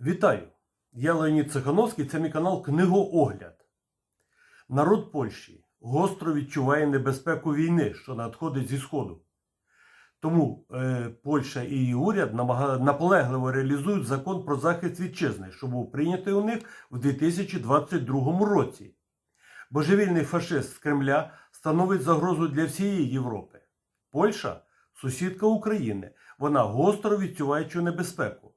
Вітаю! Я Леонід Цехановський, це мій канал Книгоогляд. Народ Польщі гостро відчуває небезпеку війни, що надходить зі Сходу. Тому е, Польща і її уряд наполегливо реалізують закон про захист вітчизни, що був прийнятий у них в 2022 році. Божевільний фашист з Кремля становить загрозу для всієї Європи. Польща сусідка України. Вона гостро відчуває цю небезпеку.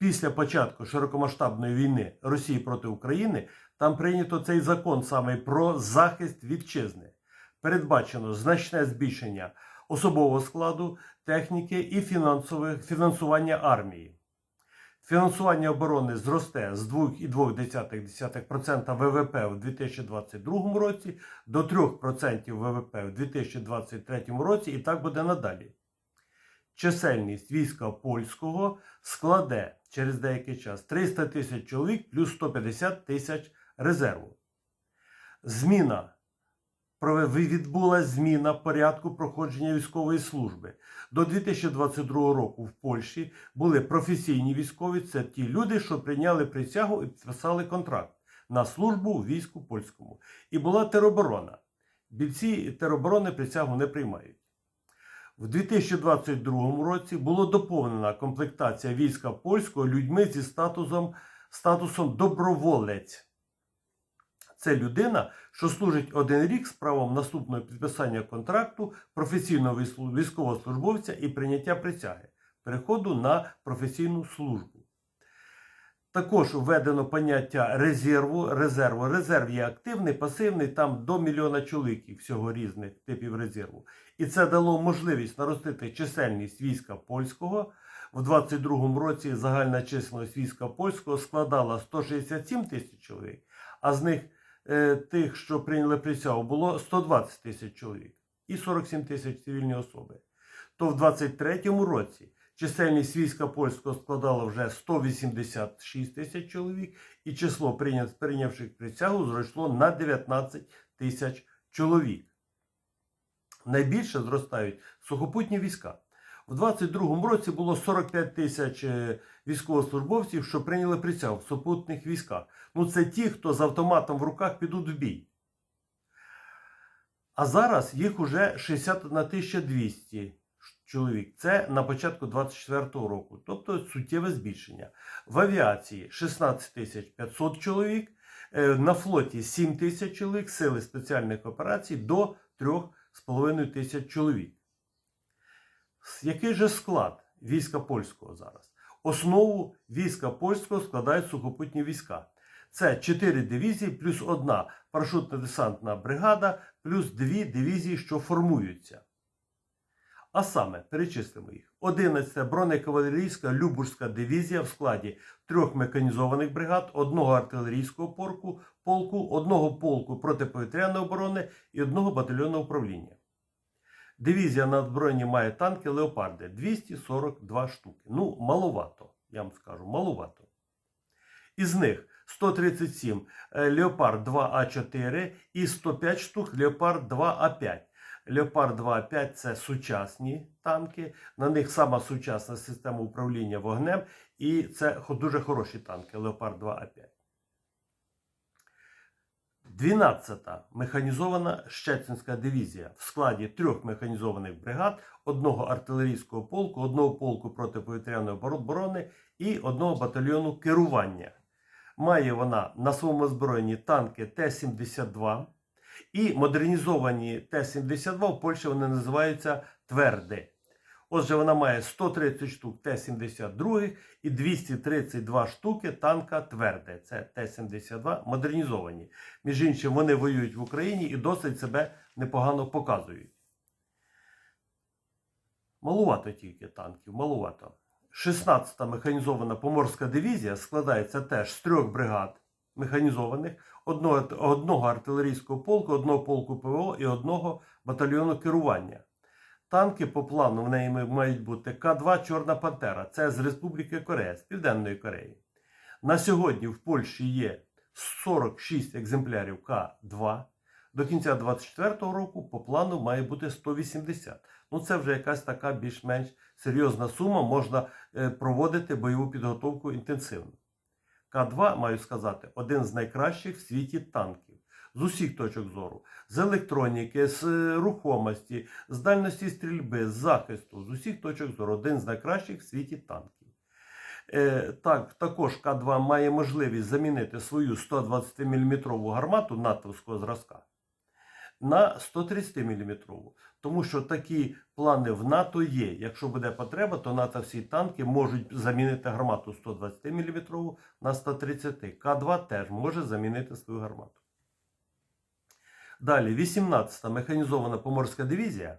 Після початку широкомасштабної війни Росії проти України там прийнято цей закон саме про захист вітчизни. Передбачено значне збільшення особового складу, техніки і фінансування армії. Фінансування оборони зросте з 2,2% ВВП в 2022 році до 3% ВВП в 2023 році, і так буде надалі. Чисельність війська польського складе через деякий час 300 тисяч чоловік плюс 150 тисяч резерву. Зміна відбулася зміна порядку проходження військової служби. До 2022 року в Польщі були професійні військові, це ті люди, що прийняли присягу і підписали контракт на службу у війську польському. І була тероборона. Бійці тероборони присягу не приймають. В 2022 році було доповнена комплектація війська польського людьми зі статусом, статусом доброволець. Це людина, що служить один рік з правом наступного підписання контракту професійного військовослужбовця і прийняття присяги, переходу на професійну службу. Також введено поняття резерву. резерву. Резерв є активний, пасивний, там до мільйона чоловіків всього різних типів резерву. І це дало можливість наростити чисельність війська польського. В 22-му році загальна чисельність війська польського складала 167 тисяч чоловік, а з них е, тих, що прийняли присягу, було 120 тисяч чоловік і 47 тисяч цивільні особи. То в 23-му році чисельність війська польського складала вже 186 тисяч чоловік, і число прийнявших присягу зросло на 19 тисяч чоловік. Найбільше зростають сухопутні війська. У 22-му році було 45 тисяч е, військовослужбовців, що прийняли присягу в сухопутних військах. Ну, це ті, хто з автоматом в руках підуть в бій. А зараз їх уже 61 200 чоловік. Це на початку 24-го року, тобто суттєве збільшення. В авіації 16 тисяч 500 чоловік, е, на флоті 7 тисяч чоловік, сили спеціальних операцій до 3,5 тисяч чоловік. Який же склад війська польського зараз? Основу війська польського складають сухопутні війська. Це 4 дивізії плюс одна парашютно-десантна бригада, плюс 2 дивізії, що формуються. А саме, перечислимо їх. 11 бронекавалерійська Любурська дивізія в складі трьох механізованих бригад, одного артилерійського полку, полку, одного полку протиповітряної оборони і одного батальйону управління. Дивізія на озброєнні має танки Леопарди 242 штуки. Ну, маловато, я вам скажу, маловато. Із них 137 е, Леопард 2А4 і 105 штук Леопард 2А5. Леопард 2А5 це сучасні танки. На них сама сучасна система управління вогнем, і це дуже хороші танки Леопард 2А5. 12-та механізована Щецинська дивізія в складі трьох механізованих бригад, одного артилерійського полку, одного полку протиповітряної оборони і одного батальйону керування. Має вона на своєму озброєнні танки Т-72 і модернізовані Т-72 в Польщі вони називаються тверди. Отже, вона має 130 штук Т-72 і 232 штуки танка тверде. Це Т-72 модернізовані. Між іншим, вони воюють в Україні і досить себе непогано показують. Малувато тільки танків, малувато. 16-та механізована поморська дивізія складається теж з трьох бригад механізованих, одного, одного артилерійського полку, одного полку ПВО і одного батальйону керування. Танки по плану в неї мають бути К2 Чорна Пантера. Це з Республіки Корея, з Південної Кореї. На сьогодні в Польщі є 46 екземплярів К2. До кінця 2024 року по плану має бути 180. Ну це вже якась така більш-менш серйозна сума, можна е, проводити бойову підготовку інтенсивно. К2, маю сказати, один з найкращих в світі танків. З усіх точок зору, з електроніки, з е, рухомості, з дальності стрільби, з захисту, з усіх точок зору, один з найкращих в світі танків. Е, так, також К2 має можливість замінити свою 120 мм гармату натовського зразка на 130 мм. Тому що такі плани в НАТО є. Якщо буде потреба, то НАТО всі танки можуть замінити гармату 120 мм на 130 К2 теж може замінити свою гармату. Далі, 18-та механізована поморська дивізія.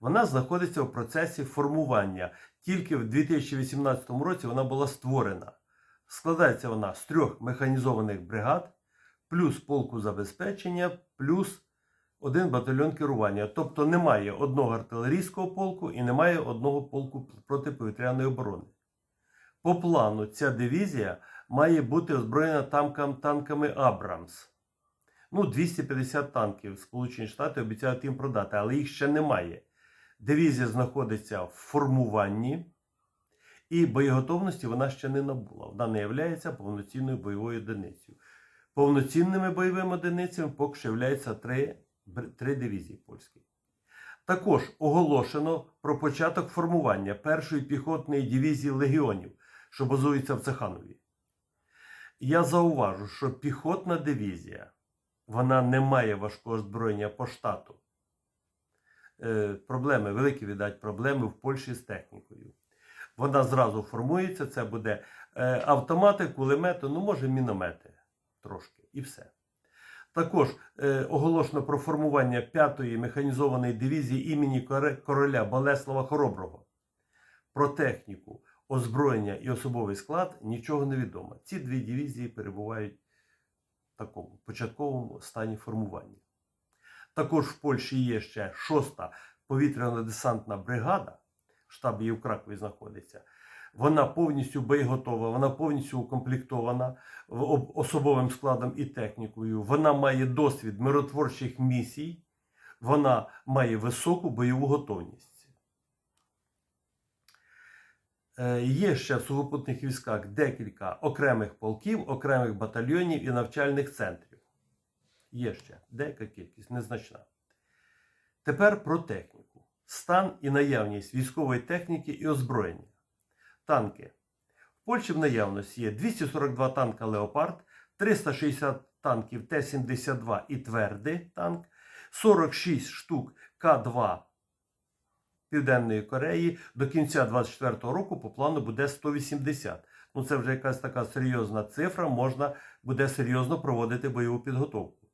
Вона знаходиться в процесі формування. Тільки в 2018 році вона була створена. Складається вона з трьох механізованих бригад, плюс полку забезпечення, плюс один батальйон керування. Тобто немає одного артилерійського полку і немає одного полку протиповітряної оборони. По плану, ця дивізія має бути озброєна танкам, танками Абрамс. Ну, 250 танків Сполучені Штати обіцяють їм продати, але їх ще немає. Дивізія знаходиться в формуванні, і боєготовності вона ще не набула. Вона не є повноцінною бойовою одиницею. Повноцінними бойовими одиницями поки що являються три, три дивізії польські. Також оголошено про початок формування першої піхотної дивізії легіонів, що базується в Цеханові. Я зауважу, що піхотна дивізія вона не має важкого озброєння по штату. Е, проблеми, великі віддать проблеми в Польщі з технікою. Вона зразу формується, це буде е, автомати, кулемети, ну може міномети трошки і все. Також е, оголошено про формування 5-ї механізованої дивізії імені короля Болеслава Хороброго. Про техніку, озброєння і особовий склад нічого не відомо. Ці дві дивізії перебувають в такому початковому стані формування. Також в Польщі є ще 6-та повітряно-десантна бригада, штаб її в Кракові знаходиться. Вона повністю боєготова, вона повністю укомплектована особовим складом і технікою. Вона має досвід миротворчих місій, вона має високу бойову готовність. Е, Є ще в сухопутних військах декілька окремих полків, окремих батальйонів і навчальних центрів. Є ще деяка кількість, незначна. Тепер про техніку. Стан і наявність військової техніки і озброєння. Танки. В Польщі в наявності є 242 танка Леопард, 360 танків Т-72 і твердий танк, 46 штук К-2 Південної Кореї. До кінця 2024 року по плану буде 180. Ну це вже якась така серйозна цифра, можна буде серйозно проводити бойову підготовку.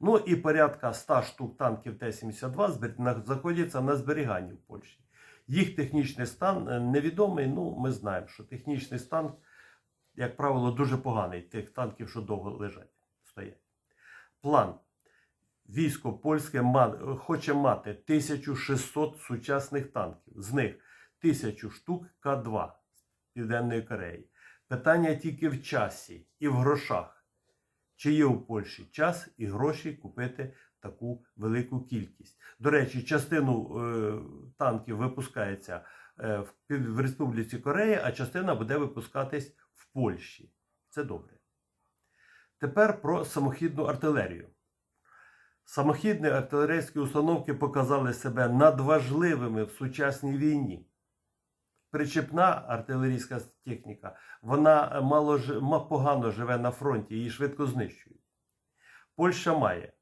Ну і порядка 100 штук танків Т-72 знаходяться на зберіганні в Польщі. Їх технічний стан е, невідомий. Ну, ми знаємо, що технічний стан, як правило, дуже поганий тих танків, що довго лежать, стоять. План. Військо польське хоче мати 1600 сучасних танків. З них 1000 штук К2 з Південної Кореї. Питання тільки в часі і в грошах. Чи є у Польщі час і гроші купити таку велику кількість? До речі, частину е, танків випускається е, в, в Республіці Корея, а частина буде випускатись в Польщі. Це добре. Тепер про самохідну артилерію. Самохідні артилерійські установки показали себе надважливими в сучасній війні. Причепна артилерійська техніка, вона мало, погано живе на фронті, її швидко знищують. Польща має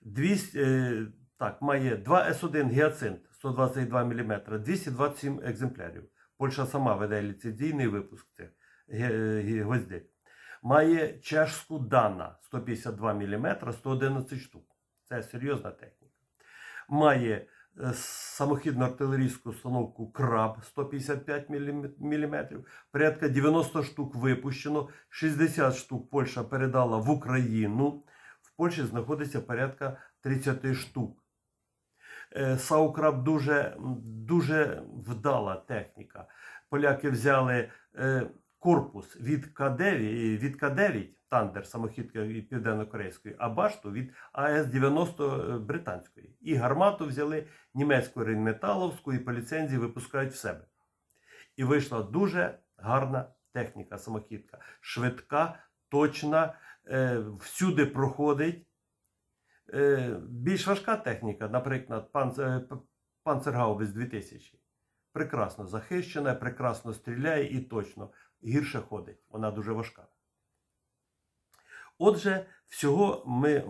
200, е, так, має 2 С1 гіацинт 122 мм, 227 екземплярів. Польща сама веде ліцензійний випуск гвоздик. Має чешську Дана 152 мм, 111 штук. Це серйозна техніка. Має е, самохідну артилерійську установку Краб 155 мм. Порядка 90 штук випущено, 60 штук Польща передала в Україну. Польщі знаходиться порядка 30 штук. Е, Саукраб дуже, дуже вдала техніка. Поляки взяли е, корпус від К9, від К9 Тандер самохідка південно-корейської, а башту від АС-90 британської. І гармату взяли німецьку рейнметаловську і по ліцензії випускають в себе. І вийшла дуже гарна техніка самохідка. Швидка, точна, е, всюди проходить. Е, більш важка техніка, наприклад, е, Панцергаубіс 2000. Прекрасно захищена, прекрасно стріляє і точно гірше ходить. Вона дуже важка. Отже, всього ми,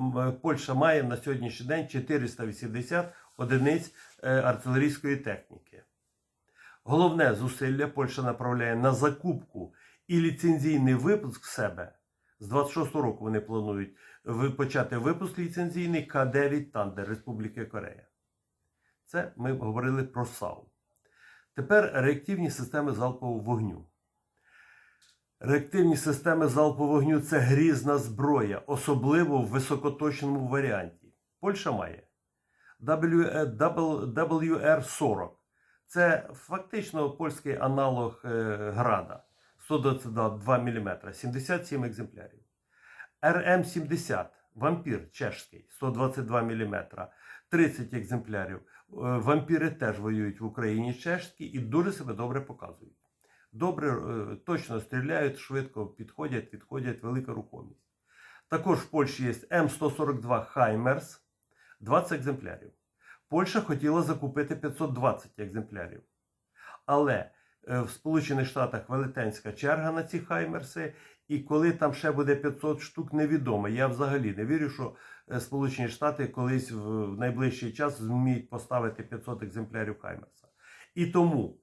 Польща має на сьогоднішній день 480 одиниць е, артилерійської техніки. Головне зусилля Польща направляє на закупку і ліцензійний випуск себе. З 26 року вони планують почати випуск ліцензійний К9 Тандер Республіки Корея. Це ми говорили про САУ. Тепер реактивні системи залпового вогню. Реактивні системи залпового вогню це грізна зброя, особливо в високоточному варіанті. Польща має WR-40. Це фактично польський аналог е, Града 122 мм, 77 екземплярів. РМ-70 Вампір чешський 122 мм, 30 екземплярів. Е, Вампіри теж воюють в Україні чешські і дуже себе добре показують. Добре, е, точно стріляють, швидко підходять, відходять, велика рухомість. Також в Польщі є М142 Хаймерс 20 екземплярів. Польща хотіла закупити 520 екземплярів. Але в Сполучених Штатах велетенська черга на ці Хаймерси, і коли там ще буде 500 штук, невідомо. Я взагалі не вірю, що е, Сполучені Штати колись в найближчий час зуміють поставити 500 екземплярів Хаймерса. І тому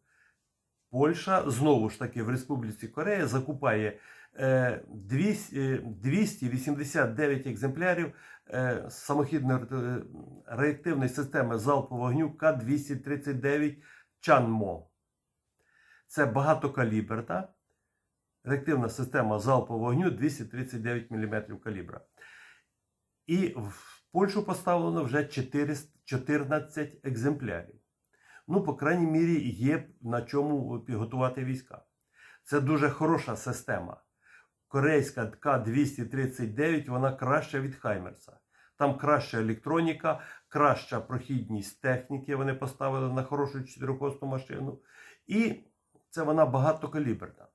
Польща знову ж таки в Республіці Корея закупає е, 200, е, 289 екземплярів е, самохідної е, реактивної системи залпового вогню К-239 Чанмо. Це багатокаліберна реактивна система залпового вогню 239 мм калібра. І в Польщу поставлено вже 14 екземплярів. Ну, по крайній мірі, є на чому підготувати війська. Це дуже хороша система. Корейська К-239, вона краща від Хаймерса. Там краща електроніка, краща прохідність техніки. Вони поставили на хорошу чотирикосну машину. І це вона багатокаліберна.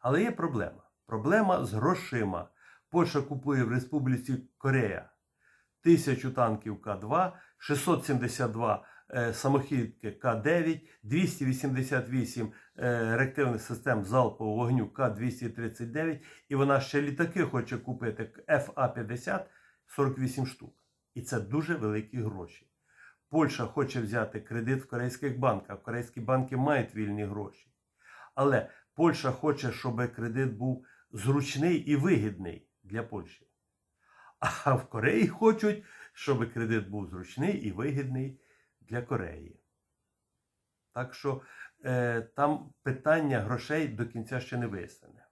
Але є проблема. Проблема з грошима. Польща купує в Республіці Корея 1000 танків К2, 672 е, самохідки К9, 288 е, реактивних систем залпового вогню К239, і вона ще літаки хоче купити ФА-50 48 штук. І це дуже великі гроші. Польща хоче взяти кредит в корейських банках. Корейські банки мають вільні гроші. Але Польща хоче, щоб кредит був зручний і вигідний для Польщі. А в Кореї хочуть, щоб кредит був зручний і вигідний для Кореї. Так що е, там питання грошей до кінця ще не вияснене.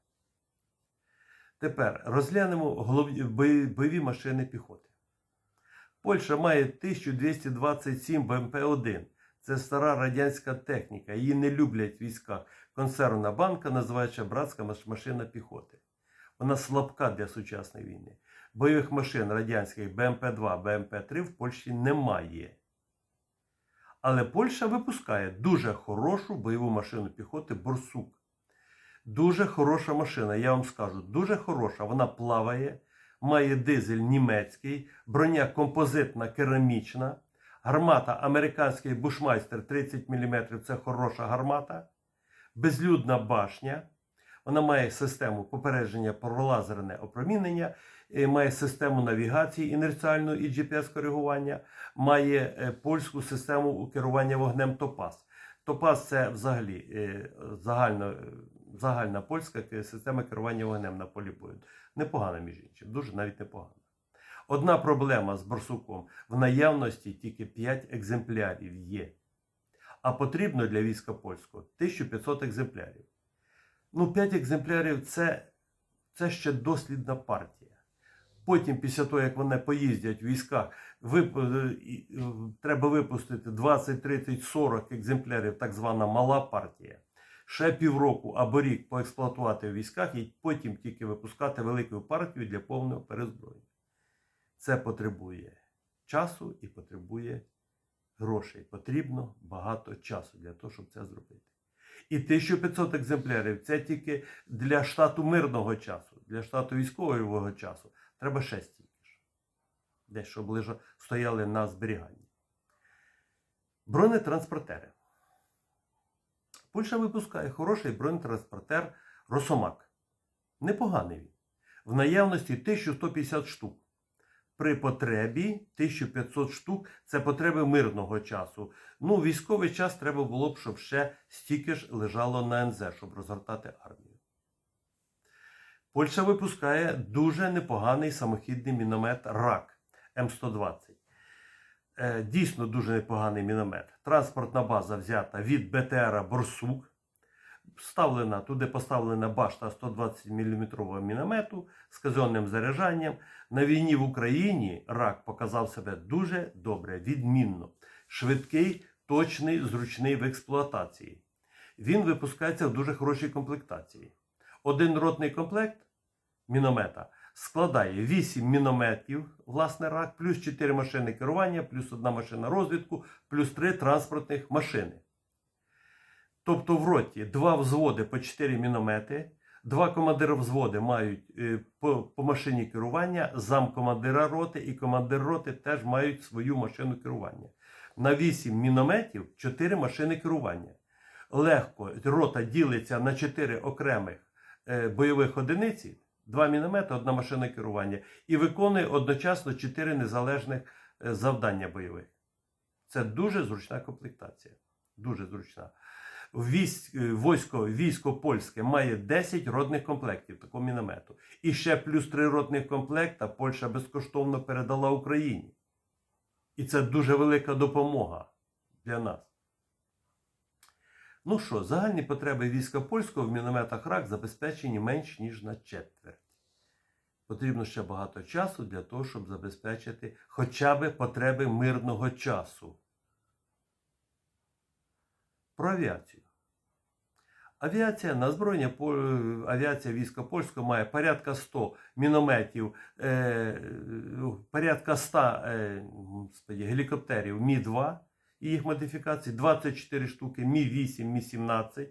Тепер розглянемо головні бойові, машини піхоти. Польща має 1227 БМП-1. Це стара радянська техніка. Її не люблять в військах. Консервна банка називається братська машина піхоти. Вона слабка для сучасної війни. Бойових машин радянських БМП-2, БМП-3 в Польщі немає. Але Польща випускає дуже хорошу бойову машину піхоти Борсук. Дуже хороша машина, я вам скажу, дуже хороша. Вона плаває, має дизель німецький, броня композитна керамічна, гармата американський бушмайстер 30 мм це хороша гармата, безлюдна башня. Вона має систему попередження про лазерне опромінення, е, має систему навігації інерціальну і GPS-коригування, має е, польську систему керування вогнем Топаз. Топаз це взагалі е, загально, загальна польська система керування вогнем на полі бою. Непогана, між іншим, дуже навіть непогана. Одна проблема з борсуком в наявності тільки 5 екземплярів є. А потрібно для війська польського 1500 екземплярів. Ну, 5 екземплярів це, це ще дослідна партія. Потім, після того, як вони поїздять в військах, вип... е, е, треба випустити 20, 30, 40 екземплярів, так звана мала партія, ще півроку або рік поексплуатувати в військах і потім тільки випускати велику партію для повного перезброєння. Це потребує часу і потребує грошей. Потрібно багато часу для того, щоб це зробити. І 1500 екземплярів це тільки для штату мирного часу, для штату військового часу. Треба ще стільки ж. Десь, щоб лежа, стояли на зберіганні. Бронетранспортери. Польща випускає хороший бронетранспортер Росомак. Непоганий він. В наявності 1150 штук. При потребі 1500 штук це потреби мирного часу. Ну, військовий час треба було б, щоб ще стільки ж лежало на НЗ, щоб розгортати армію. Польща випускає дуже непоганий самохідний міномет РАК М120. Е, Дійсно дуже непоганий міномет. Транспортна база взята від БТРа Борсук. Вставлена, туди поставлена башта 120 мм міномету з казенним заряджанням. На війні в Україні рак показав себе дуже добре, відмінно. Швидкий, точний, зручний в експлуатації. Він випускається в дуже хорошій комплектації. Один ротний комплект міномета складає 8 мінометів, власне, рак, плюс 4 машини керування, плюс одна машина розвідку, плюс 3 транспортних машини. Тобто в роті два взводи по 4 міномети, два командира взводи мають е, по, по машині керування, зам командира роти і командир роти теж мають свою машину керування. На 8 мінометів 4 машини керування. Легко рота ділиться на 4 окремих е, бойових одиниці, два міномети, одна машина керування, і виконує одночасно 4 незалежних е, завдання бойових. Це дуже зручна комплектація. Дуже зручна. Е, військо, військо польське має 10 родних комплектів такого міномету. І ще плюс 3 родних комплекта Польща безкоштовно передала Україні. І це дуже велика допомога для нас. Ну що, загальні потреби війська польського в мінометах РАК забезпечені менш ніж на четверть. Потрібно ще багато часу для того, щоб забезпечити хоча б потреби мирного часу. Про авіацію. Авіація на озброєння авіація війська польського має порядка 100 мінометів, е, порядка 100 е, гелікоптерів Мі-2 і їх модифікацій, 24 штуки Мі-8, Мі-17,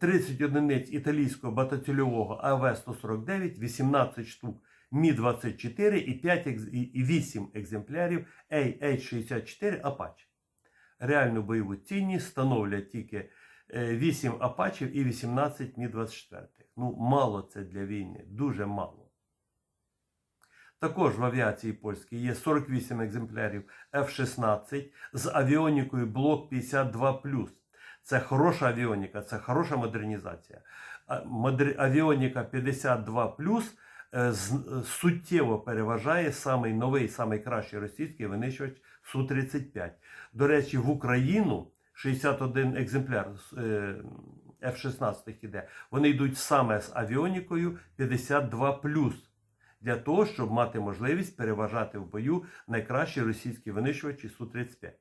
30 одиниць італійського батальйового АВ-149, 18 штук Мі-24 і, 5, і- і 8 екземплярів AH-64 Apache реальну бойову цінність становлять тільки е, 8 апачів і 18 Мі-24. Ну, мало це для війни, дуже мало. Також в авіації польській є 48 екземплярів F-16 з авіонікою Блок 52. Це хороша авіоніка, це хороша модернізація. Авіоніка 52 е, суттєво переважає самий новий, самий кращий російський винищувач Су-35. До речі, в Україну 61 екземпляр е, F-16 іде. Вони йдуть саме з авіонікою 52 для того, щоб мати можливість переважати в бою найкращі російські винищувачі Су-35.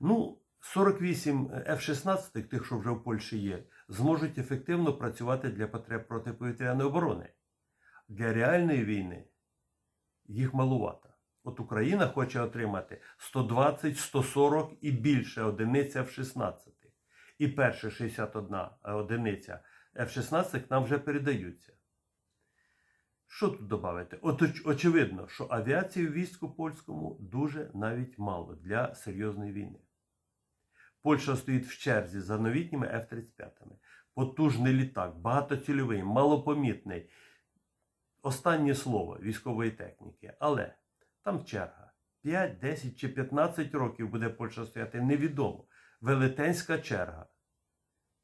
Ну, 48 F-16, тих, що вже в Польщі є, зможуть ефективно працювати для потреб протиповітряної оборони. Для реальної війни їх малувато. От Україна хоче отримати 120, 140 і більше одиниць F-16. І перша 61 одиниця F-16 нам вже передаються. Що тут додати? От оч- очевидно, що авіації в війську польському дуже навіть мало для серйозної війни. Польща стоїть в черзі за новітніми F-35. Потужний літак, багатоцільовий, малопомітний. Останнє слово військової техніки. Але там черга. 5, 10 чи 15 років буде Польща стояти, невідомо. Велетенська черга.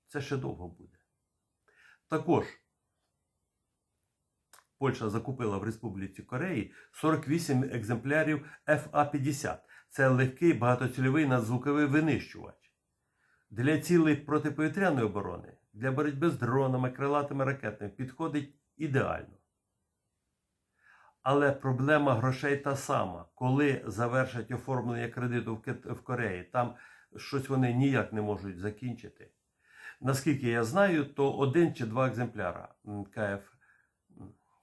Це ще довго буде. Також Польща закупила в Республіці Кореї 48 екземплярів FA-50. Це легкий багатоцільовий надзвуковий винищувач. Для цілей протиповітряної оборони, для боротьби з дронами, крилатими ракетами підходить ідеально. Але проблема грошей та сама. Коли завершать оформлення кредиту в Кореї, там щось вони ніяк не можуть закінчити. Наскільки я знаю, то один чи два екземпляра КФ,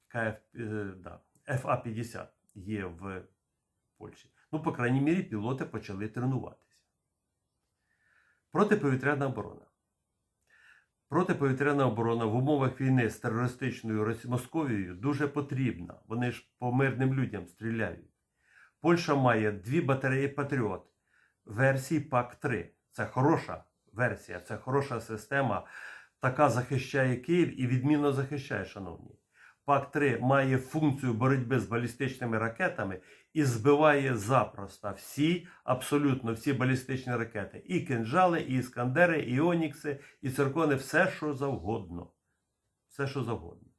КФ е, да, ФА-50 є в Польщі. Ну, по крайній мірі, пілоти почали тренуватися. Протиповітряна оборона. Протиповітряна оборона в умовах війни з терористичною Московією дуже потрібна. Вони ж по мирним людям стріляють. Польща має дві батареї Патріот версії ПАК-3. Це хороша версія, це хороша система. Така захищає Київ і відмінно захищає, шановні. ПАК-3 має функцію боротьби з балістичними ракетами і збиває запросто всі, абсолютно всі балістичні ракети. І кинжали, і іскандери, і онікси, і циркони, все, що завгодно. Все, що завгодно.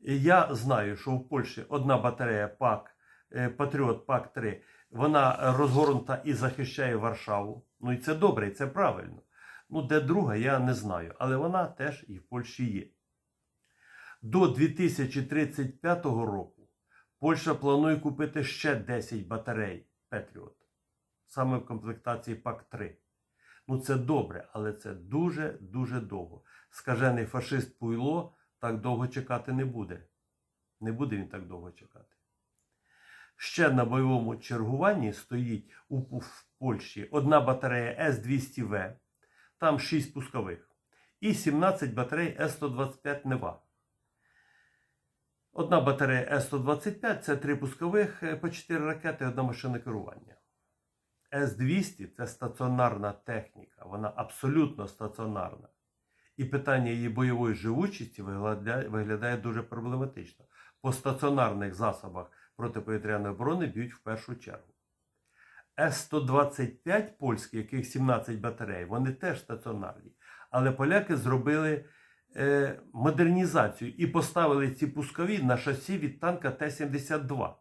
Я знаю, що в Польщі одна батарея ПАК, е, Патріот ПАК-3, вона розгорнута і захищає Варшаву. Ну і це добре, і це правильно. Ну, де друга, я не знаю, але вона теж і в Польщі є. До 2035 року Польща планує купити ще 10 батарей Петріот, саме в комплектації ПАК-3. Ну, це добре, але це дуже-дуже довго. Скажений фашист Пуйло так довго чекати не буде. Не буде він так довго чекати. Ще на бойовому чергуванні стоїть у в Польщі одна батарея С-200В, там 6 пускових, і 17 батарей С-125 Нева. Одна батарея С-125 це три пускових е, по 4 ракети, одна машина керування. С-200 це стаціонарна техніка, вона абсолютно стаціонарна. І питання її бойової живучості виглядає, виглядає дуже проблематично. По стаціонарних засобах протиповітряної оборони б'ють в першу чергу. С-125 польські, яких 17 батарей, вони теж стаціонарні. Але поляки зробили модернізацію і поставили ці пускові на шасі від танка Т-72.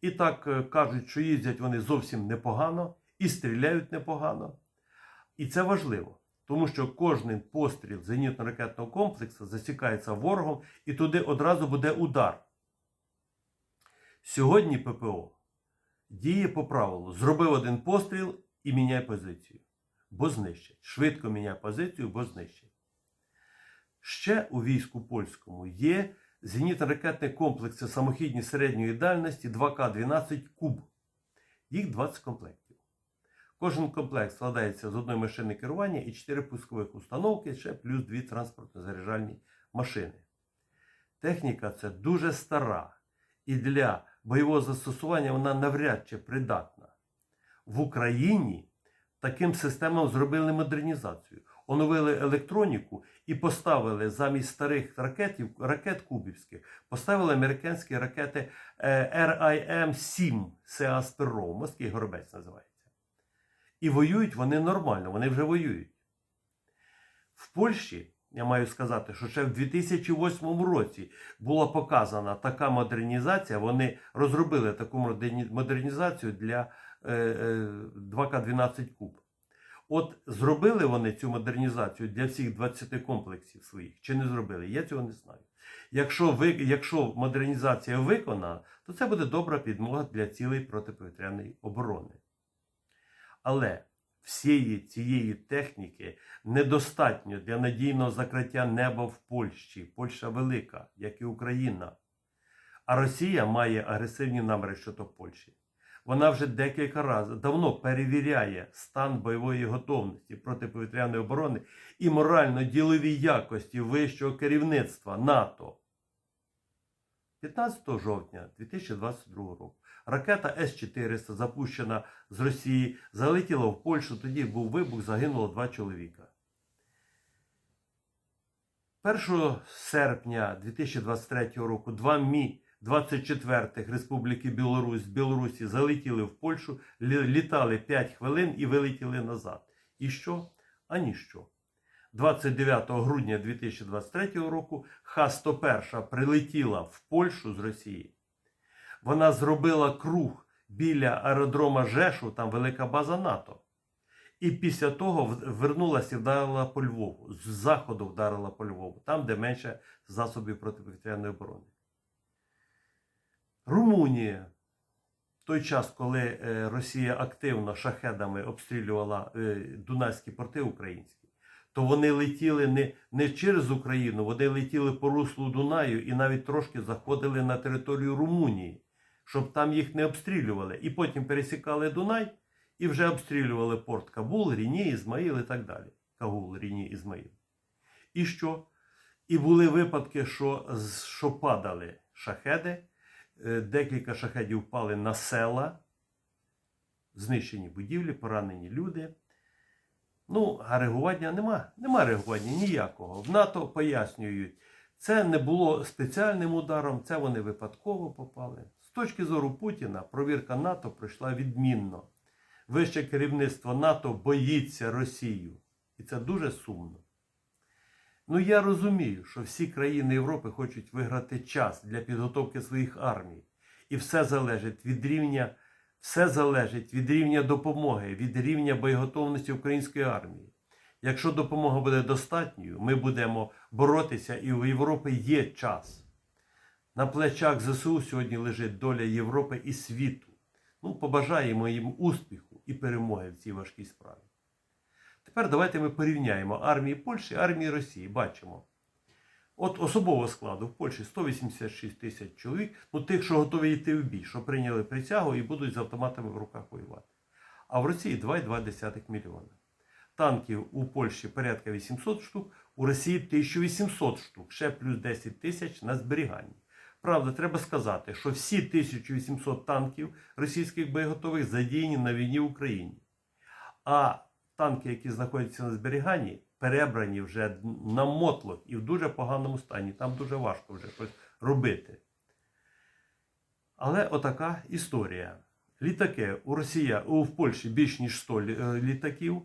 І так е, кажуть, що їздять вони зовсім непогано і стріляють непогано. І це важливо, тому що кожен постріл зенітно-ракетного комплексу засікається ворогом і туди одразу буде удар. Сьогодні ППО діє по правилу: зробив один постріл і міняй позицію, бо знищать. Швидко міняй позицію, бо знищать. Ще у війську польському є зенітно-ракетні комплекси самохідні середньої дальності 2К-12 Куб. Їх 20 комплектів. Кожен комплект складається з одної машини керування і 4 пускових установки, ще плюс 2 транспортно-заряджальні машини. Техніка це дуже стара, і для бойового застосування вона навряд чи придатна. В Україні таким системам зробили модернізацію, оновили електроніку і поставили замість старих ракетів, ракет кубівських, поставили американські ракети е, RIM-7 Сеасперо, морський горобець називається. І воюють вони нормально, вони вже воюють. В Польщі, я маю сказати, що ще в 2008 році була показана така модернізація, вони розробили таку модернізацію для е, е, 2К12 Куб. От зробили вони цю модернізацію для всіх 20 комплексів своїх, чи не зробили? Я цього не знаю. Якщо, ви, якщо модернізація виконана, то це буде добра підмога для цілей протиповітряної оборони. Але всієї цієї техніки недостатньо для надійного закриття неба в Польщі. Польща велика, як і Україна. А Росія має агресивні наміри щодо Польщі. Вона вже декілька разів давно перевіряє стан бойової готовності протиповітряної оборони і морально-ділові якості вищого керівництва НАТО. 15 жовтня 2022 року ракета С-400, запущена з Росії, залетіла в Польщу. Тоді був вибух, загинуло два чоловіка. 1 серпня 2023 року два Мі 24-х Республіки Білорусь з Білорусі залетіли в Польщу, літали 5 хвилин і вилетіли назад. І що? А ніщо. 29 грудня 2023 року Х-101 прилетіла в Польщу з Росії. Вона зробила круг біля аеродрома Жешу, там велика база НАТО. І після того вернулася і вдарила по Львову. З заходу вдарила по Львову, там, де менше засобів протиповітряної оборони. Румунія той час, коли е, Росія активно шахедами обстрілювала е, Дунайські порти українські, то вони летіли не, не через Україну, вони летіли по руслу Дунаю і навіть трошки заходили на територію Румунії, щоб там їх не обстрілювали. І потім пересікали Дунай і вже обстрілювали порт Кабул, Ріні, Ізмаїл і так далі. Кагул, Ріні, Ізмаїл. І що? І були випадки, що, що падали шахеди. Е, Декілька шахедів впали на села, знищені будівлі, поранені люди. Ну, а реагування нема. Нема реагування ніякого. В НАТО пояснюють, це не було спеціальним ударом, це вони випадково попали. З точки зору Путіна, провірка НАТО пройшла відмінно. Вище керівництво НАТО боїться Росію. І це дуже сумно. Ну, я розумію, що всі країни Європи хочуть виграти час для підготовки своїх армій. І все залежить від рівня, все залежить від рівня допомоги, від рівня боєготовності української армії. Якщо допомога буде достатньою, ми будемо боротися, і у Європи є час. На плечах ЗСУ сьогодні лежить доля Європи і світу. Ну, побажаємо їм успіху і перемоги в цій важкій справі. Тепер давайте ми порівняємо армії Польщі і армії Росії. Бачимо. От особового складу в Польщі 186 тисяч чоловік, ну тих, що готові йти в бій, що прийняли присягу і будуть з автоматами в руках воювати. А в Росії 2,2 мільйона. Танків у Польщі порядка 800 штук, у Росії 1800 штук, ще плюс 10 тисяч на зберіганні. Правда, треба сказати, що всі 1800 танків російських боєготових задіяні на війні в Україні. А танки, які знаходяться на зберіганні, перебрані вже на мотлох і в дуже поганому стані. Там дуже важко вже щось робити. Але отака історія. Літаки у Росія, у в Польщі більш ніж 100 е, літаків,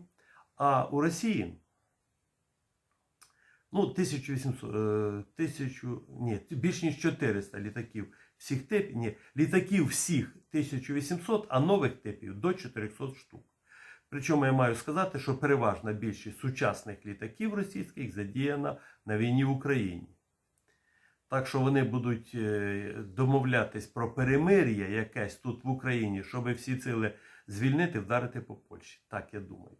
а у Росії ну, 1800, е, 1000, ні, більш ніж 400 літаків всіх типів, ні, літаків всіх 1800, а нових типів до 400 штук. Причому я маю сказати, що переважна більшість сучасних літаків російських задіяна на війні в Україні. Так що вони будуть е, домовлятись про перемир'я якесь тут в Україні, щоб всі сили звільнити, вдарити по Польщі. Так я думаю.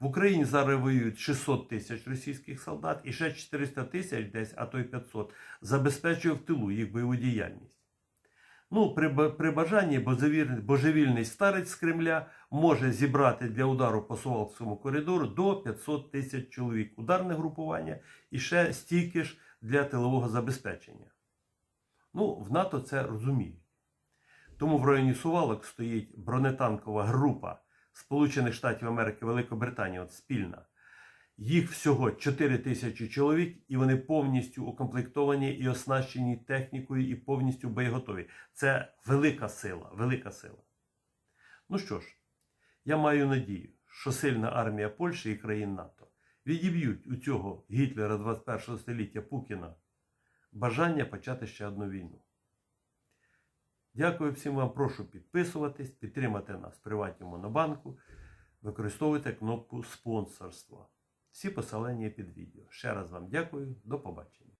В Україні зараз воюють 600 тисяч російських солдат і ще 400 тисяч десь, а то й 500, забезпечує в тилу їх бойову діяльність. Ну, при, при бажанні божевільний, божевільний старець з Кремля може зібрати для удару по Сувалкському коридору до 500 тисяч чоловік ударне групування і ще стільки ж для тилового забезпечення. Ну, в НАТО це розуміють. Тому в районі Сувалок стоїть бронетанкова група Сполучених Штатів Америки, Великобританії, от спільна. Їх всього 4 тисячі чоловік, і вони повністю укомплектовані і оснащені технікою, і повністю боєготові. Це велика сила, велика сила. Ну що ж, я маю надію, що сильна армія Польщі і країн НАТО відіб'ють у цього Гітлера 21 століття Пукіна бажання почати ще одну війну. Дякую всім вам. Прошу підписуватись, підтримати нас в приватному монобанку, використовуйте кнопку спонсорства. Всі посилання під відео. Ще раз вам дякую. До побачення.